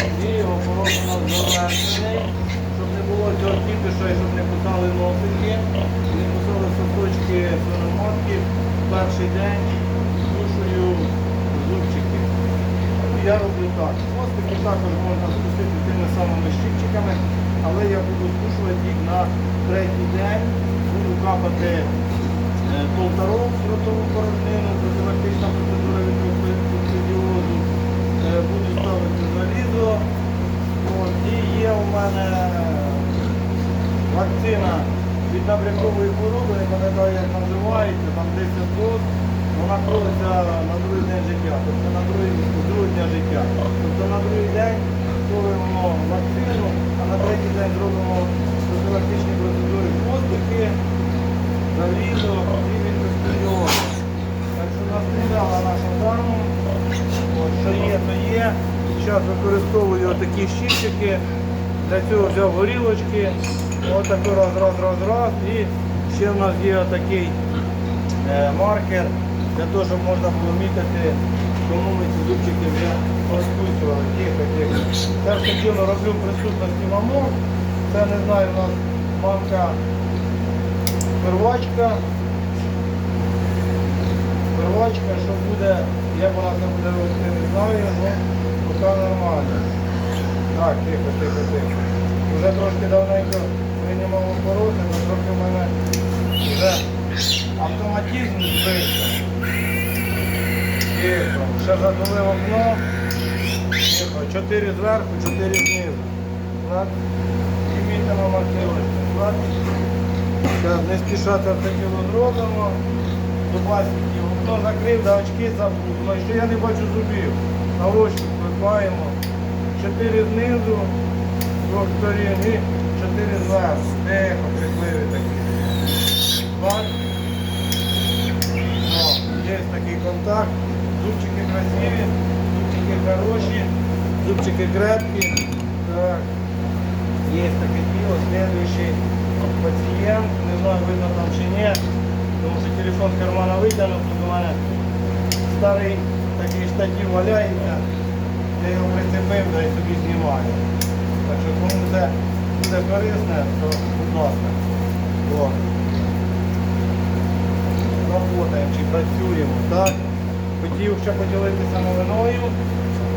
у нас завершений, щоб не було цього кіпіша і щоб не кусали носики. Перший день душою зубчики. Я роблю так. Хвостики також можна спустити тими самими щипчиками, але я буду скушувати їх на третій день. Буду капати е, полторов в ротову порожнину, профілактична процедура Буду ставити залізо. От, і є у мене вакцина від набрякової хвороби, я пам'ятаю, як називається, там 10 доз. Вона колиться на другий день життя, тобто на другий, з другого дня життя. Тобто на другий день ставимо вакцину, а на третій день зробимо профілактичні процедури хвостики, залізо і відкостюйоз. Так що настріляла наша дама. От, що є, то є. Зараз використовую такі щипчики. Для цього взяв горілочки. Отако раз, раз, раз, раз. І ще в нас є отакий е, маркер для того, щоб можна було мітити, кому ми ці зубчики вже розкусували. Це все діло роблю присутності мамок. Це не знаю, у нас мамка первачка. Первачка, що буде, як вона це буде робити, не знаю, але поки нормально. Так, тихо, тихо, тихо. Вже трошки давненько приймав обороти, але трохи в мене вже автоматизм збився. Тихо. Ще задули окно. Тихо. Чотири зверху, чотири знизу. Так. І вітимо маркировочку. Так. Зараз не спішати автоділо зробимо. Дубасики. Хто закрив, да очки забув. Ну, що я не бачу зубів. Наочки викликаємо. 4 знизу, 2 двох сторін і 4 зверху. Тихо, крикливі такі. Є такий контакт. Зубчики красиві, зубчики хороші, зубчики крепкі. Так. Є таке діло, слідуючий пацієнт, не знаю, видно там чи ні, тому що телефон з кармана витягнув, тут у мене старий такий штатів валяється я його прицепив, да і собі знімаю. Так що кому це буде корисне, то будь ласка. Работаємо чи працюємо, так? Хотів ще поділитися новиною.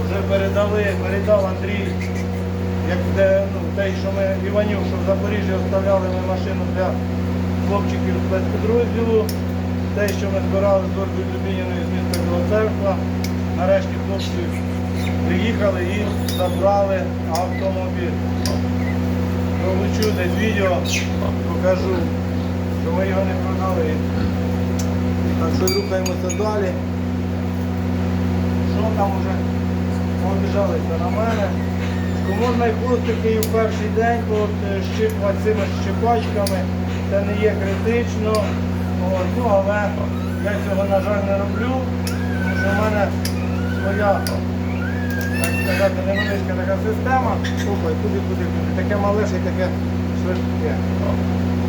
Вже передали, передав Андрій як де, ну, те, що ми Іванів, що в Запоріжжі оставляли ми машину для хлопчиків з спецпідрозділу. Те, що ми збирали з Ольгою Дубініною з міста Білоцерква. Нарешті хлопці приїхали і забрали автомобіль. Пролучу десь відео, покажу, що ми його не продали. Так що рухаємося далі. Що там уже обіжалися на мене? Можна і і в перший день от, е, щипувати цими щипачками. Це не є критично. От, ну, але я цього, на жаль, не роблю, тому що в мене своя, так сказати, невеличка така система. Слухай, куди. Таке малеше і таке швидке.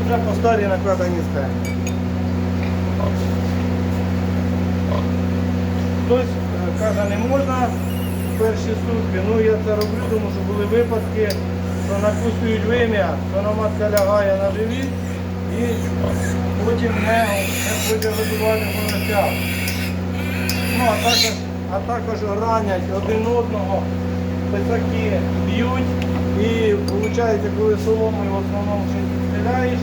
Вже по старій накладені схеми. Хтось е, каже, не можна перші сутки. Ну я це роблю, тому що були випадки, що накусують вим'я, свиноматка лягає на живіт і потім не, буде видувати поросят. Ну, а також, а також ранять один одного, писаки б'ють і виходить, коли соломою в основному стріляєш,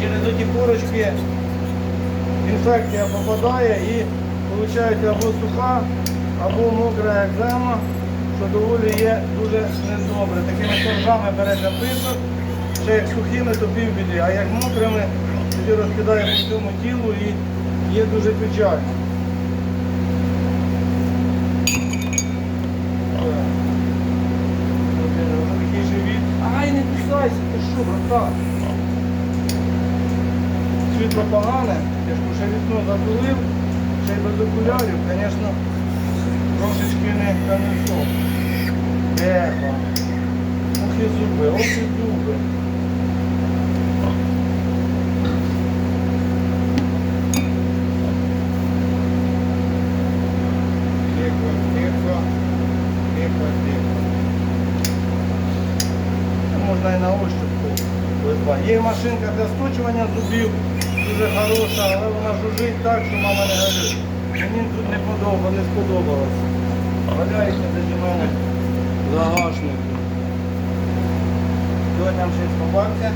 через оті курочки інфекція попадає і виходить або суха, або мокра екзема, що доволі є дуже недобре. Такими коржами береться писок, ще як сухими, то півбіди, а як мокрими, тоді розкидає по всьому тілу і є дуже печально. Так. Блін, вже такий живіт. Кусайся, ти що, брата? Світло погане, я ж ще вікно затулив, ще й без окулярів, звісно, трошечки не канешок. Тихо. Ох і зуби, ох і зуби. Машинка для сточування зубів, дуже хороша, але вона жужить так, що мама не горить. Мені тут не подобалося, не сподобалося. Валяється тоді мене загашник. Хто там ще сховався,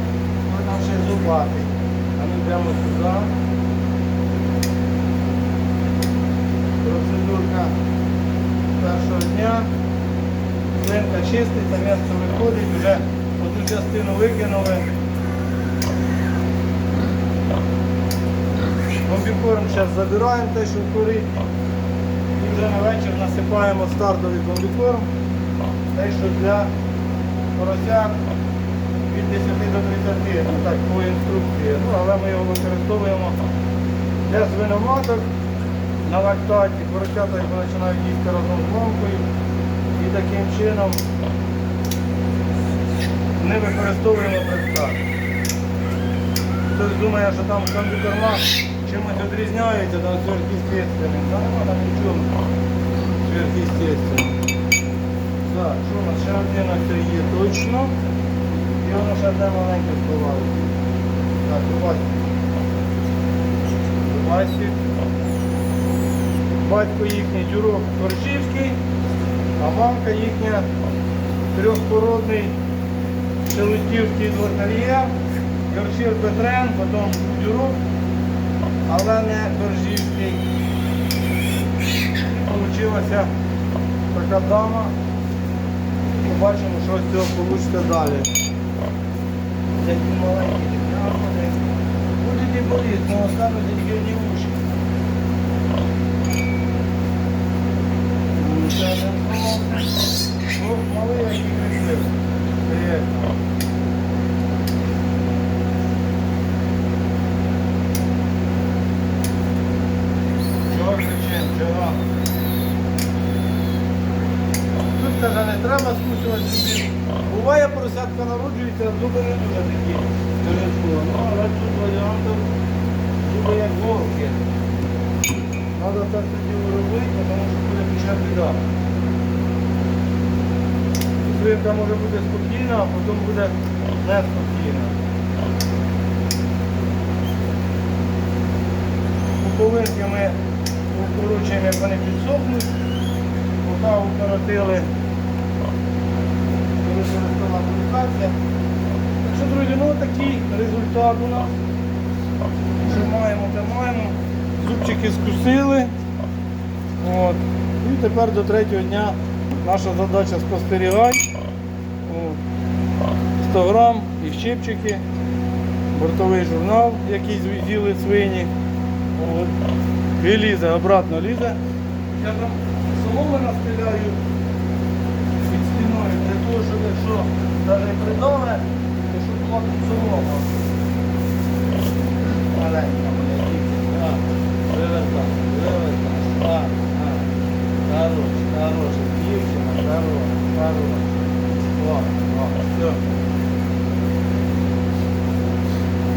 хто там ще зубатий. А ми прямо сюди. Процедурка першого дня. Свинка чиститься, м'ясо виходить, вже одну частину викинули. Комбікорм зараз забираємо те, що курить. І вже на вечір насипаємо стартовий комбікорм. Те, що для поросят від 10 до 30, ну так, по інструкції. Ну, але ми його використовуємо для свиноматок на лактаті. Поросята його починають їсти разом з мамкою. І таким чином не використовуємо препарат. Хтось думає, що там комбікорма чимось відрізняються там сверхъестественним. Та нема там нічого сверхъестественного. Так, що у нас ще один це є точно. І воно ще одне маленьке сховалося. Так, Дубайський. Дубайський. Батько їхній дюрок Корчівський, а мамка їхня трьохпородний Шелудівський дворкар'єр, Йоркшир Петрен, потім дюрок, але не Коржівський. Получилася така дама. Побачимо, що з цього вийде далі. Такі маленькі дитяти. Будуть і боліти, але остануть тільки одні уші. Ну. Ну, малий який красивий. Приємно. Чого кричим? Чого? Тут каже, не треба скусувати зубів. Буває, поросятка а зуби дуже такі. Скоро. Ну, але тут варіантів зуби як голки. Треба це тоді робити, тому що буде пішла біда. Може бути спокійна, а потім буде неспокійна. Пуповинки ми укорочуємо, як вони підсохнуть. Поки укоротили, використала апплікація. Так що, друзі, ну такий результат у нас. Що маємо, те маємо. Зубчики скусили. От. І тепер до третього дня наша задача спостерігати. От. 100 грам і щипчики, бортовий журнал, який з'їли свині. От. І лізе, обратно лізе. Я там соломи настеляю тут солома. Маленька моя дівчинка. А, Вивертай, хорош. Дівчина, хорош, хорош. Все.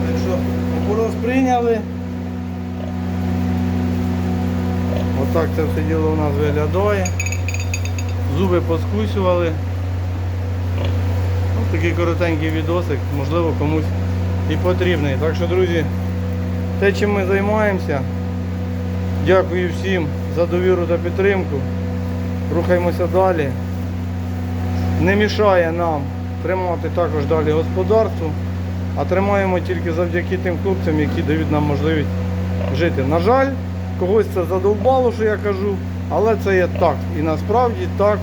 Так що, укороз прийняли. Отак це все діло у нас виглядає. Зуби поскусювали. Ось такий коротенький відосик, можливо комусь і потрібний. Так що, друзі, те, чим ми займаємося, дякую всім за довіру та підтримку. Рухаємося далі. Не мішає нам тримати також далі господарство, а тримаємо тільки завдяки тим хлопцям, які дають нам можливість жити. На жаль, когось це задовбало, що я кажу, але це є так. І насправді так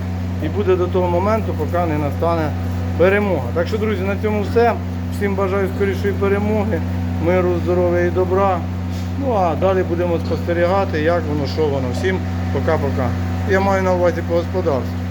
і буде до того моменту, поки не настане перемога. Так що, друзі, на цьому все. Всім бажаю скорішої перемоги, миру, здоров'я і добра. Ну а далі будемо спостерігати, як воно, що воно. Всім пока-пока. Я маю на увазі по господарству.